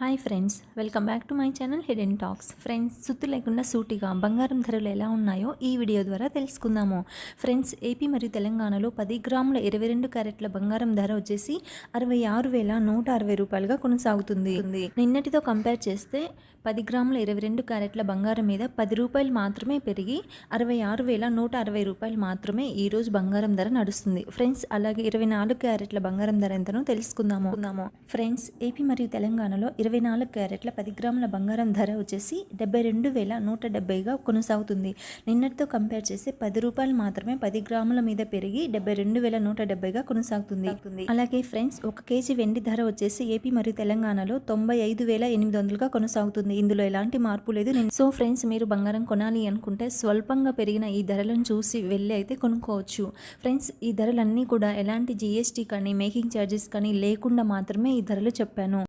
Hi friends welcome back to my channel hidden talks friends సుత్తు లేకుండా సూటిగా బంగారం ధరలు ఎలా ఉన్నాయో ఈ వీడియో ద్వారా తెలుసుకుందాము. ఫ్రెండ్స్ ఏపీ మరియు తెలంగాణలో పది గ్రాముల ఇరవై రెండు క్యారెట్ల బంగారం ధర వచ్చేసి అరవై ఆరు వేల నూట అరవై రూపాయలుగా కొనసాగుతుంది. నిన్నటితో కంపేర్ చేస్తే పది గ్రాముల ఇరవై రెండు క్యారెట్ల బంగారం మీద పది రూపాయలు మాత్రమే పెరిగి అరవై ఆరు వేల నూట అరవై రూపాయలు మాత్రమే ఈరోజు బంగారం ధర నడుస్తుంది. ఫ్రెండ్స్ అలాగే ఇరవై నాలుగు క్యారెట్ల బంగారం ధర ఎంతనో తెలుసుకుందాము. ఫ్రెండ్స్ ఏపీ మరియు తెలంగాణలో ఇరవై ఇరవై నాలుగు క్యారెట్ల పది గ్రాముల బంగారం ధర వచ్చేసి డెబ్బై రెండు వేల నూట డెబ్బైగా కొనసాగుతుంది. నిన్నటితో కంపేర్ చేసి పది రూపాయలు మాత్రమే పది గ్రాముల మీద పెరిగి డెబ్బై రెండు వేల నూట డెబ్బైగా కొనసాగుతుంది. అలాగే ఫ్రెండ్స్ ఒక కేజీ వెండి ధర వచ్చేసి ఏపీ మరియు తెలంగాణలో తొంభై ఐదు వేల ఎనిమిది వందలుగా కొనసాగుతుంది. ఇందులో ఎలాంటి మార్పు లేదు. నేను సో ఫ్రెండ్స్ మీరు బంగారం కొనాలి అనుకుంటే స్వల్పంగా పెరిగిన ఈ ధరలను చూసి వెళ్ళి అయితే కొనుక్కోవచ్చు. ఫ్రెండ్స్ ఈ ధరలన్నీ కూడా ఎలాంటి జిఎస్టీ కానీ మేకింగ్ ఛార్జెస్ కానీ లేకుండా మాత్రమే ఈ ధరలు చెప్పాను.